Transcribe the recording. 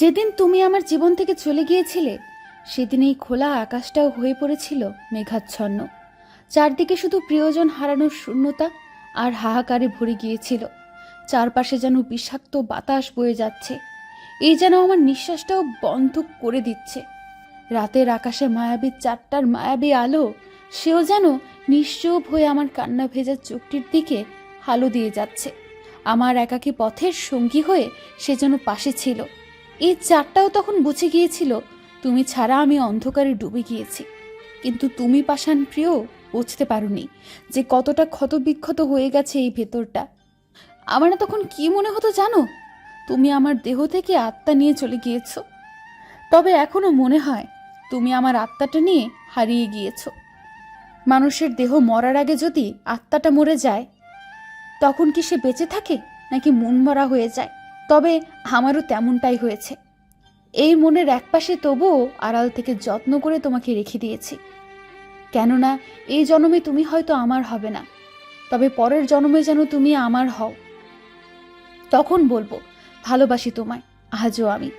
যেদিন তুমি আমার জীবন থেকে চলে গিয়েছিলে, সেদিন এই খোলা আকাশটাও হয়ে পড়েছিল মেঘাচ্ছন্ন। চারদিকে শুধু প্রিয়জন হারানোর শূন্যতা আর হাহাকারে ভরে গিয়েছিল। চারপাশে যেন বিষাক্ত বাতাস বয়ে যাচ্ছে। এই যেন আমার নিঃশ্বাসটাও বন্ধ করে দিচ্ছে। রাতের আকাশে মায়াবী চারটার মায়াবী আলো, সেও যেন নিশ্চুপ হয়ে আমার কান্না ভেজা চোখটির দিকে হালো দিয়ে যাচ্ছে। আমার একাকী পথের সঙ্গী হয়ে সে যেন পাশে ছিল। এই চারটাও তখন বুঝে গিয়েছিল, তুমি ছাড়া আমি অন্ধকারে ডুবে গিয়েছি। কিন্তু তুমি পাষাণ প্রিয়, বুঝতে পারোনি যে কতটা ক্ষতবিক্ষত হয়ে গেছে এই ভেতরটা। আমার না তখন কি মনে হতো জানো? তুমি আমার দেহ থেকে আত্মা নিয়ে চলে গিয়েছো। তবে এখনও মনে হয় তুমি আমার আত্মাটা নিয়ে হারিয়ে গিয়েছ। মানুষের দেহ মরার আগে যদি আত্মাটা মরে যায়, তখন কি সে বেঁচে থাকে নাকি মন মরা হয়ে যায়? তবে আমারও তেমনটাই হয়েছে। এই মনের একপাশে তবুও আড়াল থেকে যত্ন করে তোমাকে রেখে দিয়েছি। কেননা এই জন্মে তুমি হয়তো আমার হবে না, তবে পরের জন্মে যেন তুমি আমার হও। তখন বলব, ভালোবাসি তোমায়, আজও আমি।